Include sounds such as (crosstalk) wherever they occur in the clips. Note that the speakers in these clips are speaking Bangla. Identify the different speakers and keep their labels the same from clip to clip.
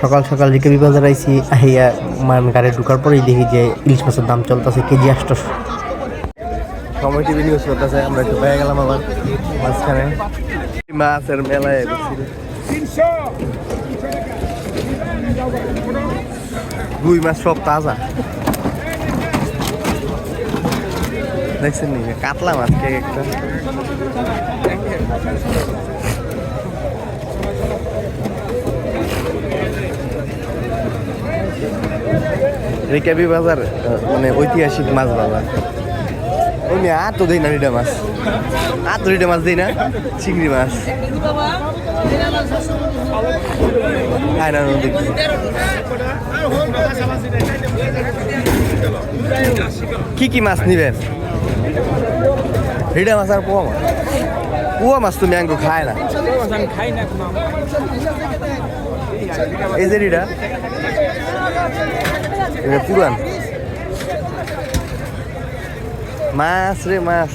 Speaker 1: সকাল সকাল রিকাবি বাজার আইছি, আহিয়া মান গাড়ি ঢুকার পরেই দেখি যে ইলিশ মাছের দাম চলতেছে কেজি আটশোশো সময় টিভি নিউজ করতেছে আমরা একটু পেয়ে গেলাম আবার, মাঝখানে। মাছের মেলায়। রুই মাছ সব তাজা। দেখছেন কাতলা মাছ কে একটা? রেকাবি বাজার মানে ঐতিহাসিক মাছ বাজার। ওই মেয়ে আর তো দেই না রিডা মাছ। আর তো রিডা মাছ দেই না, চিংড়ি মাছ। কি কি মাছ নিবেন? রিডা মাছ আর মাছ পোয়া মাছ তো ম্যাঙ্গো খায় না এই যে এটা পুরান মাছ রে মাছ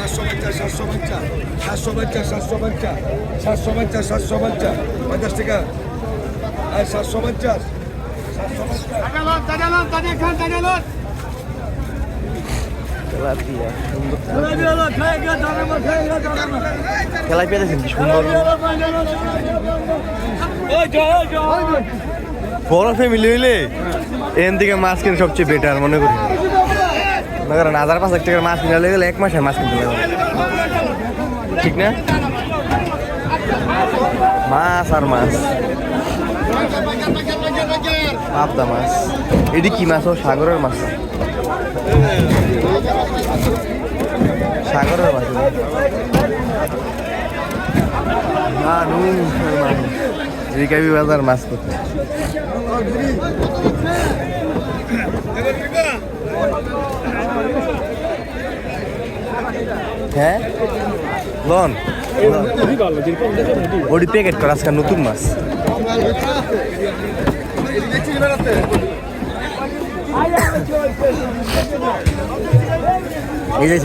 Speaker 2: সাতশো পঞ্চাশ সাতশো পঞ্চাশ সাতশো পঞ্চাশ সাতশো পঞ্চাশ সাতশো পঞ্চাশ সাতশো পঞ্চাশ পঞ্চাশ টাকা। আর সাতশো পঞ্চাশ
Speaker 1: কি সুন্দর। বড় ফ্যামিলি হইলে এখান থেকে মাছ কিনে সবচেয়ে বেটার মনে করি। মনে করেন হাজার পাঁচ টাকার মাছ কিনে গেলে এক মাসে মাছ কিনতে লাগবে ঠিক না? মাছ আর মাছ। পাবদা মাছ। এটি কি মাছ ও? সাগরের মাছ। সাগরের মাছ। রিকাবি বাজার মাছ করতে হ্যাঁ? লন। ওটি প্যাকেট করা আজকে নতুন মাছ। এই যে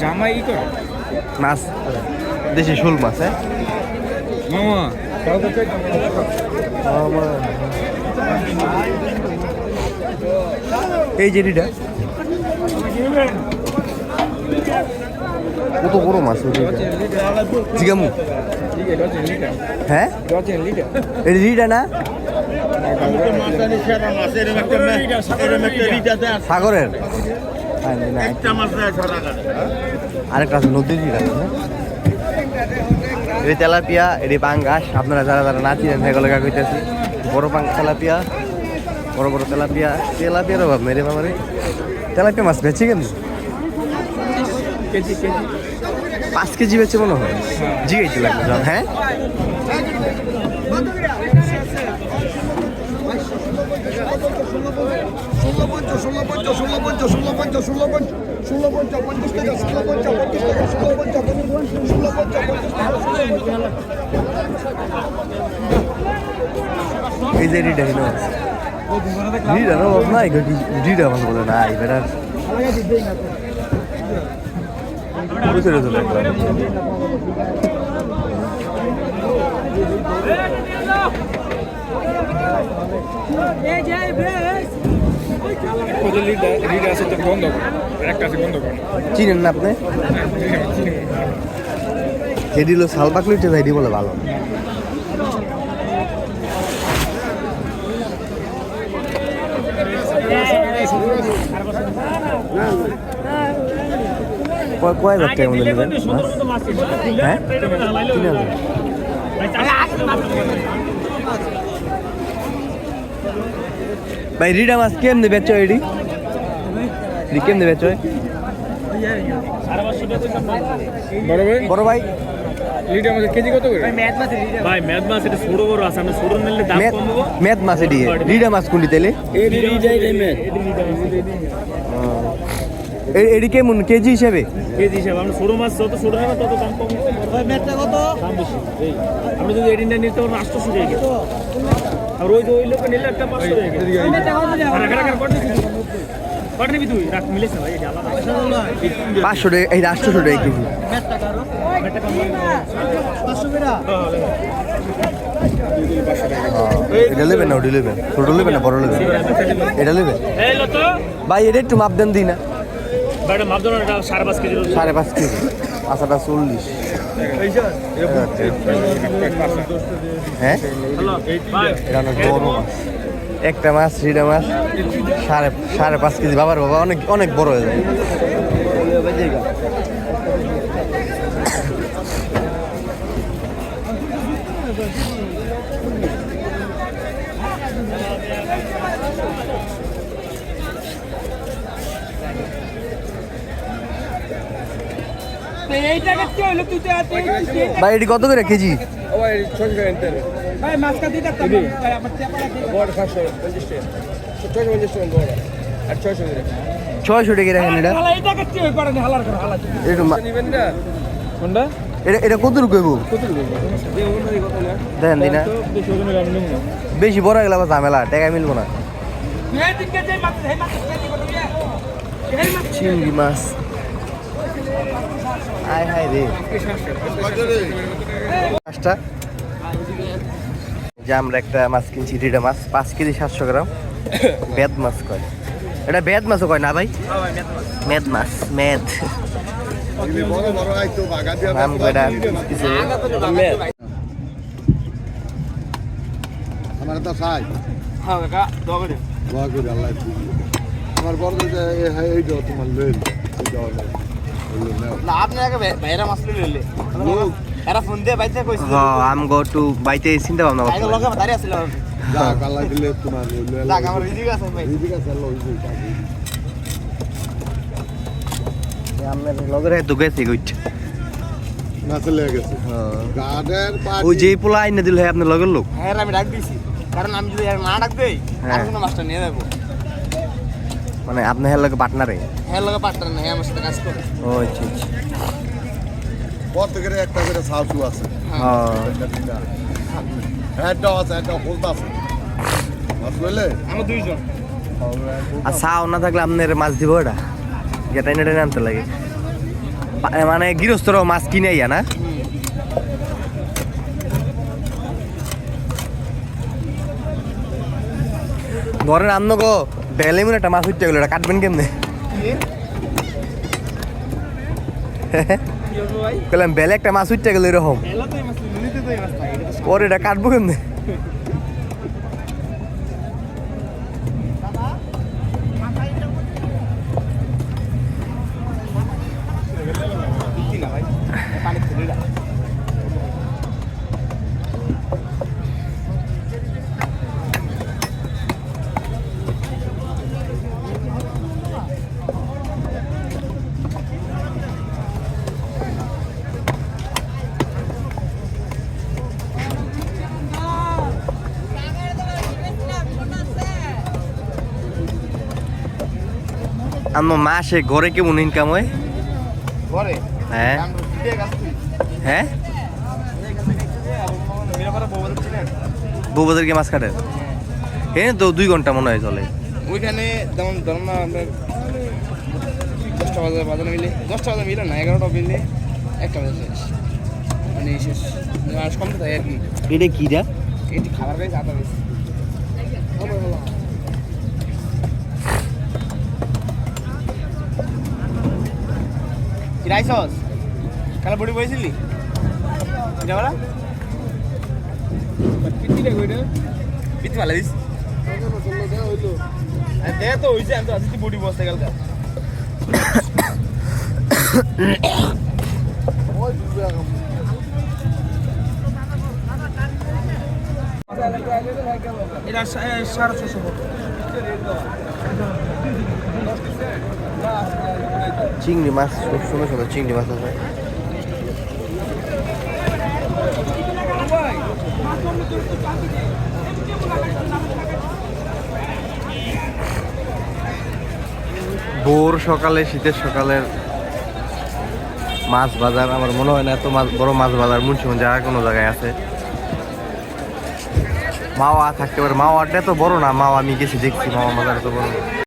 Speaker 3: জামাই করে
Speaker 1: মাছ। দেশি শোল মাছ হ্যাঁ?
Speaker 3: মামা খাওয়া তো চাই
Speaker 1: এই যে কত বড় মাছ জিগামু। হ্যাঁ? এটা না? সাগরের? আরেকটা আছে, নদীর আছে এটি তেলাপিয়া, এটি পাঙ্গাস আপনারা যারা যারা না সেগুলো কইতেছি। বড় পাং তেলাপিয়া। বড় বড় তেলাপিয়া তেলাপিয়ার অভাব মেরে বাবারে। তেলাপিয়া মাছ বেচে কেন পাঁচ কেজি বেচে মনে হয়। জিগাইতে লাগবে। হ্যাঁ।
Speaker 2: পঞ্চাশ
Speaker 1: এই যে রিডা হিনো নো অভাব নাই রিডা মাছ বলে না বেটার বুঝতে পেরেছ তো একবার
Speaker 3: লিডার লিডার
Speaker 1: চিনেন না আপনি যেটি হলো শালবাক যাই বলে ভালো কয় হাজার টাকার মধ্যে নেবেন? হ্যাঁ? তিন হাজার। ভাই রিডা মাছ কেমনে বেচো এডি? কেমনে বেচো?
Speaker 3: বড় ভাই
Speaker 1: বড় ভাই?
Speaker 3: কেজি কত করে?
Speaker 4: ভাই ম্যাথ মাছ এটা ছোট বড় আছে আমরা ছোট নিলে দাম
Speaker 1: মেদ
Speaker 4: কমবো।
Speaker 1: মেদ মাছ এডি রিডা মাছ কোনটি তেলে এটি কেমন? কেজি হিসেবে?
Speaker 4: কেজি হিসাবে আমরা ছোট মাছ যত ছোট নেবে তত দাম কম দাম বেশি। আমরা যদি এডিনটা নিতে পারব আটশোশো টাকা কেজি। আর ওই যে ওই লোকে নিলে একটা পাঁচশো টাকা কেজি। এটা
Speaker 1: পাঁচশো টাকা এই আটশোশো টাকা কেজি। এটা নেবেন না ওটা নেবেন ছোটো নেবেন না বড় নেবেন এটা নেবেন ভাই এটা একটু মাপ দেন দিই না।
Speaker 4: এটা সাড়ে পাঁচ কেজি
Speaker 1: আচ্ছাটা চল্লিশ। হ্যাঁ? এটা বড় মাছ। একটা মাছ সেটা মাছ সাড়ে সাড়ে পাঁচ কেজি। বাবার বাবা অনেক অনেক বড় হয়ে যায়। ভাই এটি কত করে কেজি?
Speaker 2: ও ভাই
Speaker 5: আমার চেপাটা
Speaker 2: বড় টাকা ছয়শো পঞ্চাশ টাকা বড় আর ছয়শো টাকা
Speaker 1: ছয়শো টাকা রাখেন এটা
Speaker 5: হালা কি হই পারে না হালার করে হালা
Speaker 1: একটু মা-
Speaker 2: নিবেন না
Speaker 3: কোনটা?
Speaker 1: এটা এটা কত দিনা
Speaker 3: তো বেশি
Speaker 1: বড় হয়ে গেলে আবার ঝামেলা টাকা মিলবো না। চিংড়ি মাছ। আয় হায় রে। মাছটা যে আমরা একটা মাছ কিনছি দুইটা মাছ পাঁচ কেজি সাতশো গ্রাম। বেদ মাছ কয়? এটা বেদ মাছও কয় না ভাই? মেদ মাছ মেদ। নাম কয়টা কিছু
Speaker 2: আমার তো চাই।
Speaker 4: হ্যাঁ কাকা দোয়া করে
Speaker 2: দোয়া করি আল্লাহ আমার বড় যে এই যে তোমার লইল
Speaker 6: না আপনি আগে বাইরে মাছ লইলে। এরা ফোন দিয়ে বাইতে কইছিল
Speaker 1: হ্যাঁ আম গো টু বাইতে চিন্তা ভাবনা
Speaker 6: লগে দাঁড়িয়ে আছিল
Speaker 2: যা আল্লাহ দিলে তোমার
Speaker 6: যাক আমার রিজিক আছে ভাই।
Speaker 2: ঠিক আছে আল্লাহ
Speaker 1: আপনার লগের তো গেছে গইট
Speaker 2: না চলে গেছে। গার্ডের
Speaker 1: ওই যে পোলা আইনে দিল হয় আপনার লগের লোক?
Speaker 6: হ্যাঁ আমি ডাক দিছি। কারণ আমি যদি আর না ডাক দেই আর
Speaker 1: হ্যাঁ।
Speaker 6: কোনো মাছটা নিয়ে যাব।
Speaker 1: মানে আপনার হের লগে পার্টনারে
Speaker 6: হ্যাঁ লগে পার্টনার নাই আমার সাথে কাজ করে।
Speaker 1: ও আচ্ছা আচ্ছা।
Speaker 2: প্রত্যেকের একটা করে সাউসু আছে।
Speaker 1: হ্যাঁ।
Speaker 2: আছে একটা খুলতে আছে। মাছ লইলে
Speaker 6: আমার দুইজন।
Speaker 1: আর চাও না থাকলে আপনার মাছ দিব এটা? যেটা এনে টেনে আনতে লাগে। মানে গৃহস্থর মাছ কিনে আইয়া না? ঘরের আন্ন গো বেলে মনে একটা মাছ উঠতে গেলো এটা কাটবেন কেমনে? (laughs) বললাম বেলে একটা মাছ উঠতে গেলে এরকম। ওর এটা কাটবো কেমনে? আমার মাসে ঘরে কেমন ইনকাম হয়?
Speaker 6: ঘরে?
Speaker 1: হ্যাঁ। হ্যাঁ
Speaker 6: মেরা পাড়া বউ বলতে ছিলেন
Speaker 1: বউবাজারকে মাছ কাটেন হ্যাঁ তো দুই ঘণ্টা মনে হয় চলে।
Speaker 6: ওইখানে যেমন ধরুন না আপনার দশটা বাজে বাজানো মিলে দশটা বাজে মিলে না এগারোটা মিলে একটা বাজে শেষ। মানে শেষ আর কমতে থাকে আর কি।
Speaker 1: এটা কিরা
Speaker 6: এটি খাবার গাইছে আদা গাইছে রাইসস কালা বড়ি বইছিলি? এটা বলা পিটি ভালো দিস দে তো হইছে আমি তো আজকে বডি বসতে গেল
Speaker 5: এটা সাড়ে ছশো
Speaker 1: চিংড়ি মাছ, খুব সুন্দর সুন্দর চিংড়ি মাছ আছে ভোর সকালে, শীতের সকালের মাছ বাজার, আমার মনে হয় না এত মাছ, বড় মাছ বাজার মুন্সিগঞ্জ জায়গা কোনো জায়গায় আছে মাওয়া থাকতে পারে, মাওয়াটা এত বড় না, মাওয়া আমি গেছি, দেখছি, মাওয়া বাজার এত বড়।